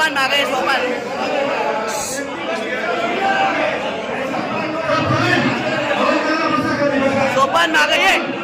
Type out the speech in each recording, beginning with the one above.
सोपान मागे सोपान. सोपान मागे ये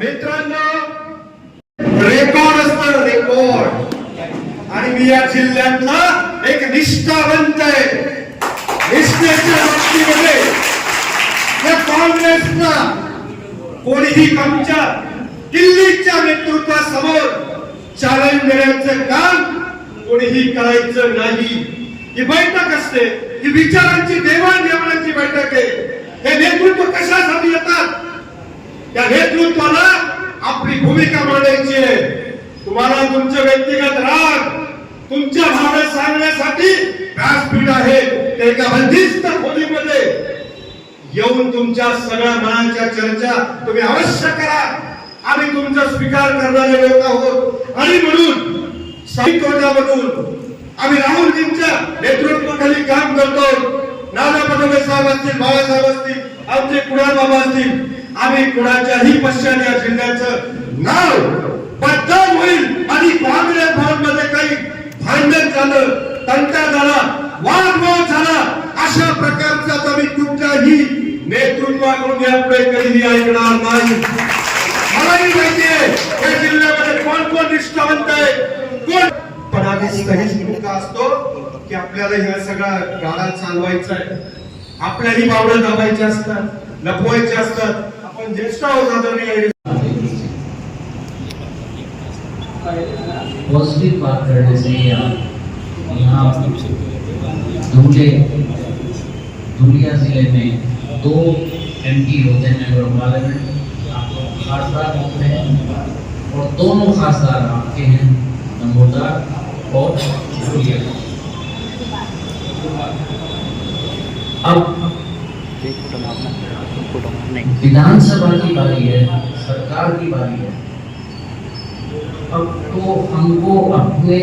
मित्रांनो रेकॉर्ड असतं रेकॉर्ड. आणि मी या जिल्ह्यातला एक निष्ठावंत आहे. निष्ठेच्या बाबतीमध्ये या काँग्रेसला कोणीही आमच्या दिल्लीच्या नेतृत्वासमोर चॅलेंज देण्याचं काम कोणीही करायचं नाही. ही बैठक असते ही विचारांची देवाणघेवाणाची बैठक आहे. हे नेतृत्व कशासाठी येतात? त्या नेतृत्वाला आपली भूमिका मांडायची आहे. तुम्हाला तुमचे व्यक्तिगत राग तुमच्या भावना सांगण्यासाठी व्यासपीठ आहे. ते एका बंदिस्त खोलीमध्ये येऊन तुमच्या सगळ्या मनाच्या चर्चा तुम्ही अवश्य करा. आम्ही तुमचा स्वीकार करणारे लोक आहोत. आणि म्हणून साहित्यामधून आम्ही राहुलजींच्या नेतृत्वाखाली काम करतो. नाना पटोले साहेब असतील बाळासाहेब असतील आमचे कुणाल बाबा असतील आम्ही कुणाच्याही पश्चिम या जिल्ह्याचं नाव बदनाम होईल आणि काँग्रेस भवन काही भांडण झालं तंटा झाला वादवाद झाला अशा प्रकारचा आम्ही कुठल्याही नेतृत्वाकडून यापुढे कधीही ऐकणार नाही. मलाही माहितीये या जिल्ह्यामध्ये कोण कोण निष्ठावंत आहे कोण पण आधी सहीच भूमिका असतो की आपल्याला ह्या सगळ्या गाडा चालवायचा आहे. आपल्याही बावड्या दाबायच्या असतात लपवायच्या असतात. पॉजिटिव बात करने से यहाँ धुले ज़िले में दो एमपी होते हैं मेंबर पार्लियामेंट खासदार होते हैं, और दोनों खासदार आपके हैं, नमोदार और धुलिया अब विधानसभा की बारी है, सरकार की बारी है। अब तो हमको अपने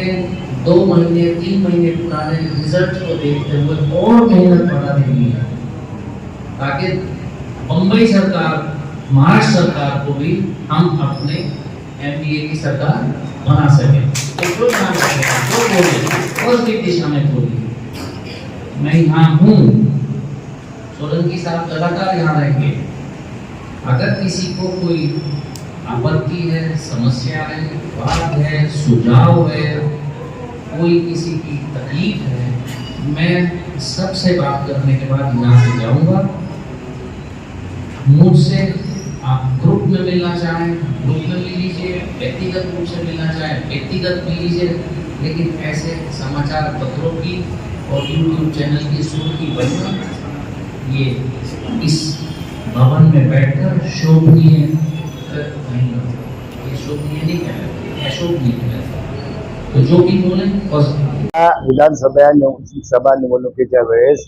दो महीने, तीन महीने पुराने रिज़ल्ट को देखते हुए और मेहनत बढ़ा देनी है। ताकि बम्बई सरकार, महाराष्ट्र सरकार को भी हम अपने एमडीए की सरकार बना सके। तो पॉजिटिव दिशा में बोलिए। मैं यहाँ हूँ। सोलंकी साहब लगातार यहाँ रहेंगे। अगर किसी को कोई आपत्ति है, समस्या है बात है, सुझाव है, कोई किसी की तकलीफ़ है, मैं सबसे बात करने के बाद यहाँ से जाऊँगा। मुझसे आप ग्रुप में मिलना चाहें, ग्रुप में मिल लीजिए, व्यक्तिगत रूप से मिलना चाहें, व्यक्तिगत मिल लीजिए, लेकिन ऐसे समाचार पत्रों की और यूट्यूब चैनल की की वजह ये इस भवन में बैठकर शोभनीय विधानसभा सभा निवडणुकीच्या वेळेस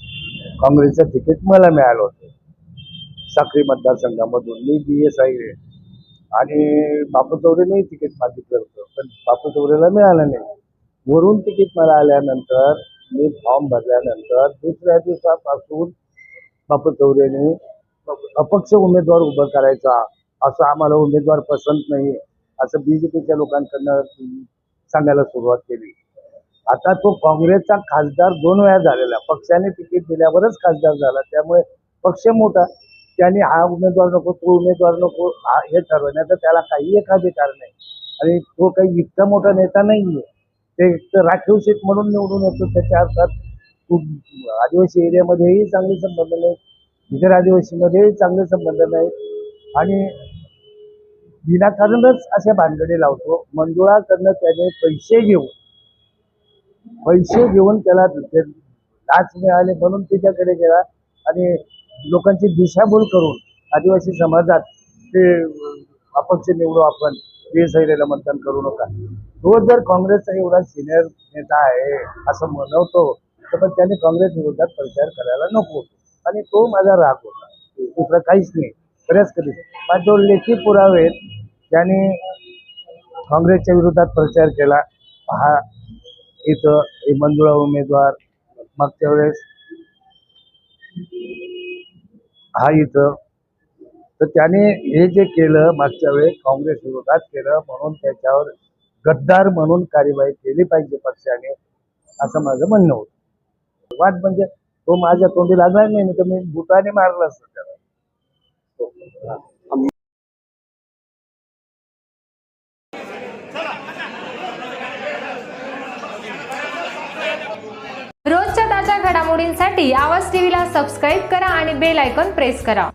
काँग्रेसचं तिकीट मला मिळालं होतं. साखरी मतदारसंघामधून. मी बी एस आय आणि बापू चौरेनेही तिकीट मागितलं होतं. पण बापू चौरेला मिळालं नाही. वरून तिकीट मला आल्यानंतर मी फॉर्म भरल्यानंतर दुसऱ्या दिवसापासून बापू यांनी अपक्ष उमेदवार उभं करायचा असं आम्हाला उमेदवार पसंत नाही असं बीजेपीच्या लोकांकडनं सांगायला सुरुवात केली. आता तो काँग्रेसचा खासदार दोन वेळा झालेला पक्षाने तिकीट दिल्यावरच खासदार झाला त्यामुळे पक्ष मोठा. त्यांनी हा उमेदवार नको तो उमेदवार नको हा हे ठरवण्याचा त्याला काही एक अधिकार नाही आणि तो काही इतका मोठा नेता नाहीये. ते राखीव सीट म्हणून निवडून येतो त्याच्या अर्थात खूप आदिवासी एरियामध्येही चांगले संबंध नाहीत. इतर आदिवासीमध्येही चांगले संबंध नाहीत. आणि विनाकारणच अशा भांडणे लावतो. मंजुळाकडनं त्याने पैसे घेऊन पैसे घेऊन त्याला ते लाच मिळाले म्हणून त्याच्याकडे गेला. आणि लोकांची दिशाभूल करून आदिवासी समाजात ते अपक्ष निवडू आपण बेसैरेला मतदान करू नका. तो जर काँग्रेसचा एवढा सिनियर नेता आहे असं म्हणवतो तर पण त्याने काँग्रेस विरोधात प्रचार करायला नको आणि तो माझा राग होता. दुसरं काहीच नाही. बऱ्याच कधी पण जो लेखी पुरावे आहेत, त्याने काँग्रेसच्या विरोधात प्रचार केला हा इथं हे मंजुळा उमेदवार मागच्या वेळेस हा इथं. तर त्याने हे जे केलं मागच्या वेळेस काँग्रेस विरोधात केलं म्हणून त्याच्यावर गद्दार म्हणून कार्यवाही केली पाहिजे पक्षाने असं माझं म्हणणं होतं. वाद म्हणजे तो माझ्या तोंडी लागणार नाही तर मी भूताने मारला असतं त्याला. रोजच्या ताज्या घडामोडींसाठी आवाज टीव्हीला सबस्क्राईब करा आणि बेल आयकॉन प्रेस करा.